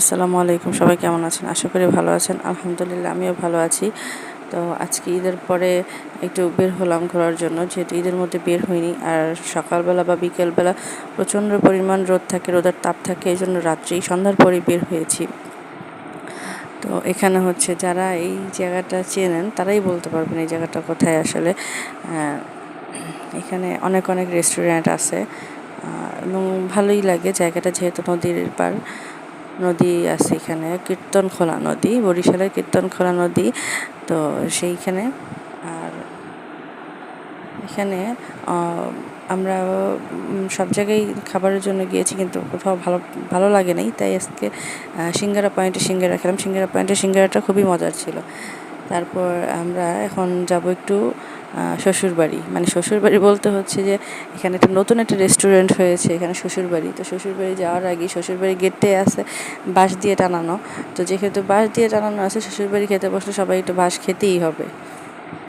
আসসালামু আলাইকুম, সবাই কেমন আছেন? আশা করি ভালো আছেন। আলহামদুলিল্লাহ, আমিও ভালো আছি। তো আজকে ঈদের পরে একটু বের হলাম ঘোরার জন্য, যেহেতু ঈদের মধ্যে বের হইনি। আর সকালবেলা বা বিকেলবেলা প্রচণ্ড পরিমাণ রোদ থাকে, রোদের তাপ থাকে, এই জন্য রাত্রি সন্ধ্যার পরে বের হয়েছি। তো এখানে হচ্ছে যারা এই জায়গাটা চেনেন, তারাই বলতে পারবেন এই জায়গাটা কোথায় আসলে। এখানে অনেক অনেক রেস্টুরেন্ট আছে। এবং ভালোই লাগে জায়গাটা, যেহেতু নদীর পার নদী আছে এখানে, কীর্তনখোলা নদী, বরিশালের কীর্তনখোলা নদী, তো সেইখানে। আর এখানে আমরা সব জায়গায় খাবারের জন্য গিয়েছি, কিন্তু কোথাও ভালো ভালো লাগে নাই। তাই আজকে সিঙ্গারা পয়েন্টে সিঙ্গারা খেলাম। সিঙ্গারা পয়েন্টে সিঙ্গারাটা খুবই মজার ছিল। তারপর আমরা এখন যাব একটু শ্বশুরবাড়ি। মানে শ্বশুরবাড়ি বলতে হচ্ছে যে, এখানে একটা নতুন একটা রেস্টুরেন্ট হয়েছে, এখানে শ্বশুরবাড়ি। তো শ্বশুরবাড়ি যাওয়ার আগে শ্বশুরবাড়ি গেটটাই আছে বাঁশ দিয়ে টানানো। তো যেহেতু বাঁশ দিয়ে টানানো আছে, শ্বশুরবাড়ি খেতে বসলে সবাই একটু বাঁশ খেতেই হবে।